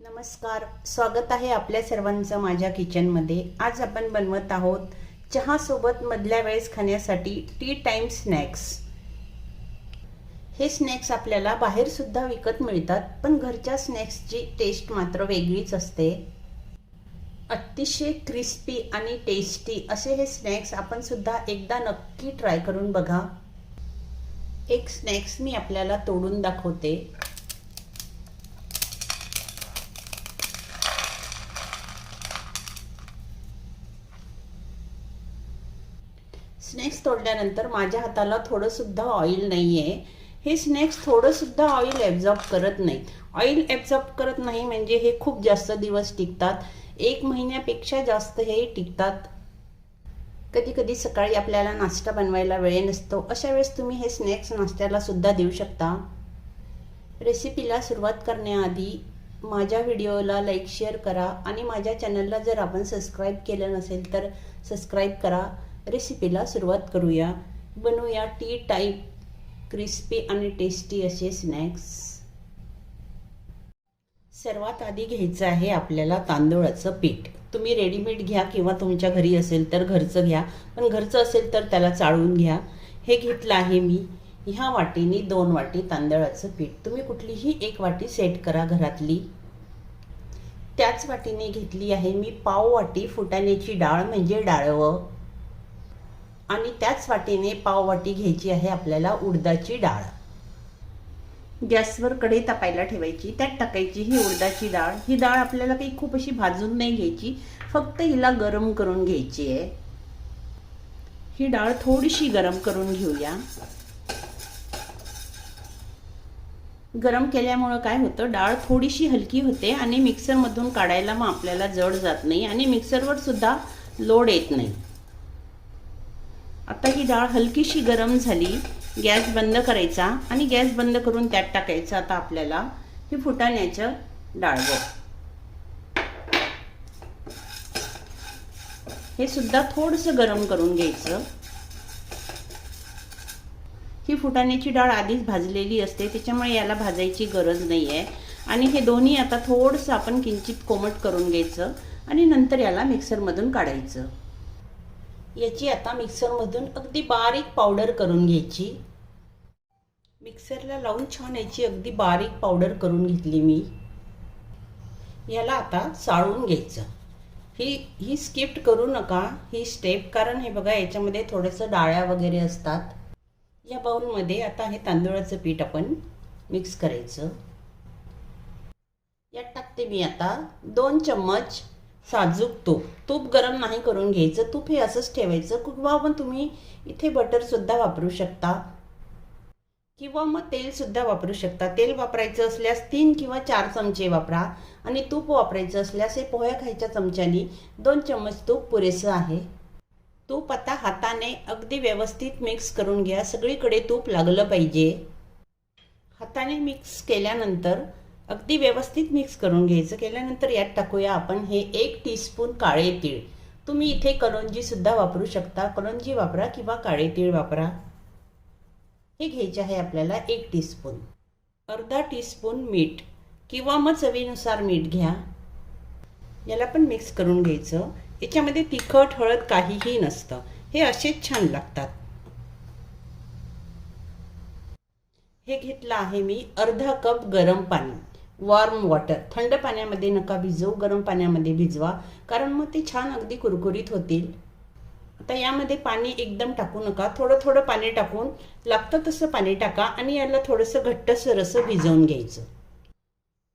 नमस्कार स्वागत आहे आपल्या सर्वांचं माझ्या किचनमध्ये. आज आपण बनवत आहोत चहासोबत मधल्या वेळेस खाण्यासाठी टी टाईम स्नॅक्स हे स्नॅक्स आपल्याला बाहेरसुद्धा विकत मिळतात पण घरच्या स्नॅक्सची टेस्ट मात्र वेगळीच असते. अतिशय क्रिस्पी आणि टेस्टी असे हे स्नॅक्स आपण सुद्धा एकदा नक्की ट्राय करून बघा. एक स्नॅक्स मी आपल्याला तोडून दाखवते. स्नॅक्स तोडल्यानंतर माझ्या हाताला थोडंसुद्धा ऑइल नाही आहे हे स्नॅक्स थोडंसुद्धा ऑइल ॲब्झॉर्ब करत नाहीत ऑइल ॲब्झॉर्ब करत नाही म्हणजे हे खूप जास्त दिवस टिकतात. एक महिन्यापेक्षा जास्त हे टिकतात. कधी कधी सकाळी आपल्याला नाश्ता बनवायला वेळ नसतो. अशा वेळेस तुम्ही हे स्नॅक्स नाश्त्याला सुद्धा देऊ शकता. रेसिपीला सुरुवात करण्याआधी माझ्या व्हिडिओला लाईक शेअर करा आणि माझ्या चॅनलला जर आपण सबस्क्राईब केलं नसेल तर सबस्क्राईब करा. रेसिपीला सुरुवात करूया. बनवूया टी टाईप क्रिस्पी आणि टेस्टी असे स्नॅक्स सर्वात आधी घ्यायचं आहे आपल्याला तांदूळाचं पीठ. तुम्ही रेडीमेड घ्या किंवा तुमच्या घरी असेल तर घरचं घ्या. पण घरचं असेल तर त्याला चाळून घ्या. हे घेतलं आहे मी. ह्या वाटीने दोन वाटी तांदळाचं पीठ. तुम्ही कुठलीही एक वाटी सेट करा घरातली. त्याच वाटीने घेतली आहे मी पाव वाटी फुटाण्याची डाळ म्हणजे डाळवं. आणि त्याच वाटीने पाव वाटी घ्यायची आहे आपल्याला उडदाची डाळ. गॅसवर कढई तापायला ठेवायची त्यात टाकायची ही उडदाची डाळ. ही डाळ आपल्याला काही खूप अशी भाजून नाही घ्यायची फक्त हिला गरम करून घ्यायची आहे. ही डाळ थोडीशी गरम करून घेऊया. गरम केल्यामुळं काय होतं डाळ थोडीशी हलकी होते आणि मिक्सरमधून काढायला मग आपल्याला जड जात नाही आणि मिक्सरवर सुद्धा लोड येत नाही. आता ही डाळ हलकीशी गरम झाली गॅस बंद करायचा आणि गॅस बंद करून त्यात टाकायचं आता आपल्याला हे फुटाण्याचं डाळवं हे सुद्धा थोडंसं गरम करून घ्यायचं. ही फुटाण्याची डाळ आधीच भाजलेली असते त्याच्यामुळे याला भाजायची गरज नाही आहे आणि हे दोन्ही आता थोडंसं आपण किंचित कोमट करून घ्यायचं आणि नंतर याला मिक्सरमधून काढायचं. याची आता मिक्सरमधून अगदी बारीक पावडर करून घ्यायची. मिक्सरला लावून छान याची अगदी बारीक पावडर करून घेतली मी. याला आता चाळून घ्यायचं. ही ही स्किप्ट करू नका. ही स्टेप कारण हे बघा याच्यामध्ये थोडंसं डाळ्या वगैरे असतात. या बाऊलमध्ये आता हे तांदूळाचं पीठ आपण मिक्स करायचं. यात टाकते मी आता दोन चम्मच साजूक तूप. तूप गरम नाही करून घ्यायचं. तूप हे असंच ठेवायचं. किंवा मग तुम्ही इथे बटरसुद्धा वापरू शकता. किंवा मग तेलसुद्धा वापरू शकता. तेल वापरायचं असल्यास तीन किंवा चार चमचे वापरा. आणि तूप वापरायचं असल्यास हे पोह्या खायच्या चमच्यानी दोन चम्मच तूप पुरेसं आहे. तूप आता हाताने अगदी व्यवस्थित मिक्स करून घ्या. सगळीकडे तूप लागलं पाहिजे. हाताने मिक्स केल्यानंतर अगदी व्यवस्थित मिक्स करून घ्यायचं. केल्यानंतर यात टाकूया आपण हे एक टीस्पून काळे तीळ. तुम्ही इथे करंजीसुद्धा वापरू शकता. करंजी वापरा किंवा काळे तीळ वापरा. हे घ्यायचे आहे आपल्याला एक टीस्पून अर्धा टीस्पून मीठ किंवा मग चवीनुसार मीठ घ्या. याला पण मिक्स करून घ्यायचं. याच्यामध्ये तिखट हळद काहीही नसतं. हे असेच छान लागतात. हे घेतलं आहे मी अर्धा कप गरम पाणी. वॉर्म वॉटर थंड पाण्यामध्ये नका भिजवू गरम पाण्यामध्ये भिजवा कारण मग ते छान अगदी कुरकुरीत होतील. आता यामध्ये पाणी एकदम टाकू नका. थोडं थोडं पाणी टाकून लागतं तसं पाणी टाका आणि याला थोडंसं घट्टसर असं भिजवून घ्यायचं.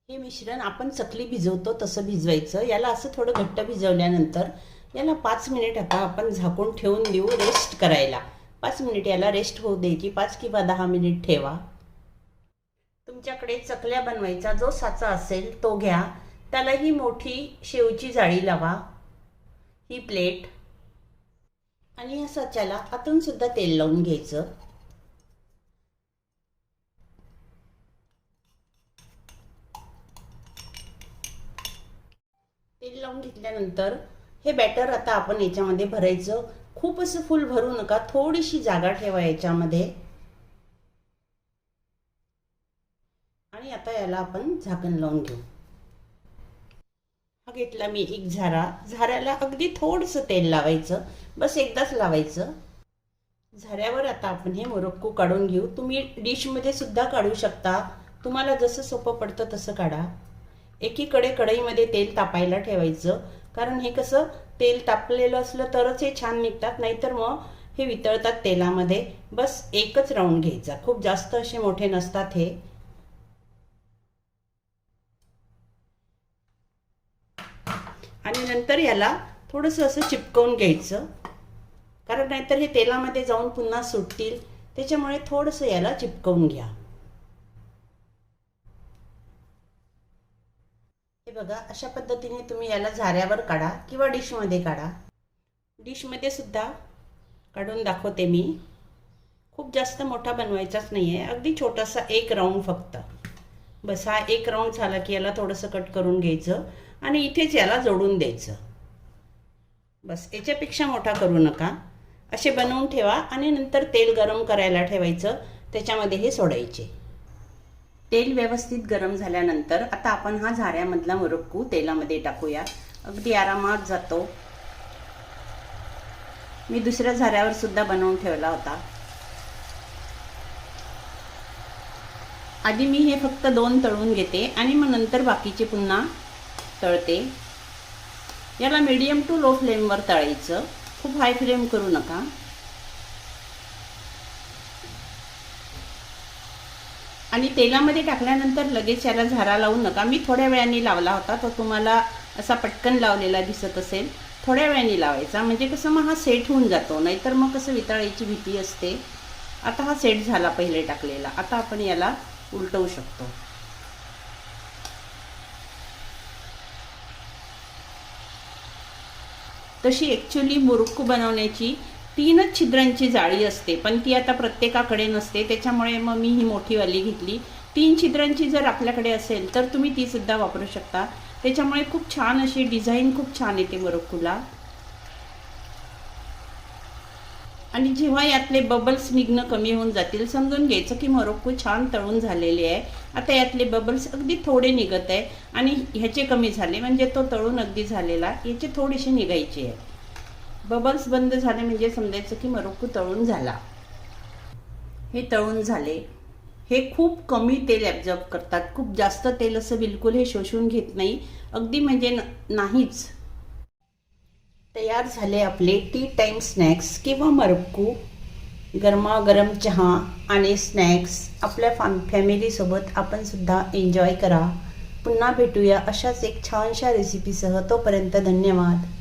हे मिश्रण आपण चकली भिजवतो तसं भिजवायचं. याला असं थोडं घट्ट भिजवल्यानंतर याला पाच मिनिट आता आपण झाकून ठेवून देऊ रेस्ट करायला. पाच मिनिट याला रेस्ट होऊ द्यायची पाच किंवा दहा मिनिट ठेवा. तुमच्याकडे चकल्या बनवायचा जो साचा असेल तो घ्या. त्याला ही मोठी शेवची जाळी लावा. ही प्लेट. आणि या साच्याला आतून सुद्धा तेल लावून घ्यायचं. तेल लावून घेतल्यानंतर हे बॅटर आता आपण याच्यामध्ये भरायचं. खूप असं फुल भरू नका. थोडीशी जागा ठेवा याच्यामध्ये. आणि आता याला आपण झाकण लावून घेऊ. हा घेतला मी एक झारा. झाऱ्याला अगदी थोडंसं तेल लावायचं. बस एकदाच लावायचं. झाऱ्यावर आता आपण हे मोरक्कू काढून घेऊ. तुम्ही डिशमध्ये सुद्धा काढू शकता. तुम्हाला जसं सोपं पडतं तसं काढा. एकीकडे कढईमध्ये तेल तापायला ठेवायचं. कारण हे कसं तेल तापलेलं असलं तरच हे छान निघतात. नाहीतर मग हे वितळतात तेलामध्ये. बस एकच राऊंड घ्यायचा. खूप जास्त असे मोठे नसतात हे. आणि नंतर याला थोडंसं असं चिपकवून घ्यायचं. कारण नाहीतर हे तेलामध्ये जाऊन पुन्हा सुटतील. त्याच्यामुळे थोडंसं याला चिपकवून घ्या. हे बघा अशा पद्धतीने तुम्ही याला झाऱ्यावर काढा किंवा डिशमध्ये काढा. डिशमध्ये सुद्धा काढून दाखवते मी. खूप जास्त मोठा बनवायचाच नाही आहे अगदी छोटासा एक राऊंड फक्त. बस हा एक राऊंड झाला की याला थोडंसं कट करून घ्यायचं. आणि इथेच याला जोडून द्यायचं. बस याच्यापेक्षा मोठा करू नका. असे बनवून ठेवा आणि नंतर तेल गरम करायला ठेवायचं. त्याच्यामध्ये हे सोडायचे. तेल व्यवस्थित गरम झाल्यानंतर आता आपण हा झाऱ्यामधला मुरक्कू तेलामध्ये टाकूया. अगदी आरामात जातो. मी दुसऱ्या झाऱ्यावर सुद्धा बनवून ठेवला होता. आधी मी हे फक्त दोन तळून घेते आणि मग नंतर बाकीचे पुन्हा तळते. याला मीडियम टू लो फ्लेमवर तळायचं. खूप हाय फ्लेम करू नका. आणि तेलामध्ये टाकल्यानंतर लगेच याला झारा लावू नका. मी थोड्या वेळाने लावला होता. तो तुम्हाला असा पटकन लावलेला दिसत असेल. थोड्या वेळाने लावायचा. म्हणजे कसं मग हा सेट होऊन जातो. नाहीतर मग कसं वितळायची भीती असते. आता हा सेट झाला पहिले टाकलेला. आता आपण याला उलटवू शकतो. तशी ॲक्च्युली मुरुक्कू बनवण्याची तीनच छिद्रांची जाळी असते. पण ती आता प्रत्येकाकडे नसते. त्याच्यामुळे मग मी ही मोठीवाली घेतली. तीन छिद्रांची जर आपल्याकडे असेल तर तुम्ही ती सुद्धा वापरू शकता. त्याच्यामुळे खूप छान अशी डिझाईन खूप छान येते मुरुक्कूला. आणि जेव्हा यातले बबल्स निघणं कमी होऊन जातील समजून घ्यायचं की मोरक्कू छान तळून झालेले आहे. आता यातले बबल्स अगदी थोडे निघत आहे आणि ह्याचे कमी झाले म्हणजे तो तळून अगदी झालेला याचे थोडेसे निघायचे आहे बबल्स बंद झाले म्हणजे समजायचं की मोरक्कू तळून झाला. हे तळून झाले. हे खूप कमी तेल ॲब्झॉर्ब करतात. खूप जास्त तेल असं बिलकुल हे शोषून घेत नाही. अगदी म्हणजे नाहीच. तयार झाले आपले टी टाईम स्नॅक्स किंवा मरक्कू गरमागरम चहा आणि स्नॅक्स आपल्या फॅम फॅमिलीसोबत आपण सुद्धा एन्जॉय करा. पुन्हा भेटूया अशाच एक छानशा रेसिपीसह तोपर्यंत धन्यवाद.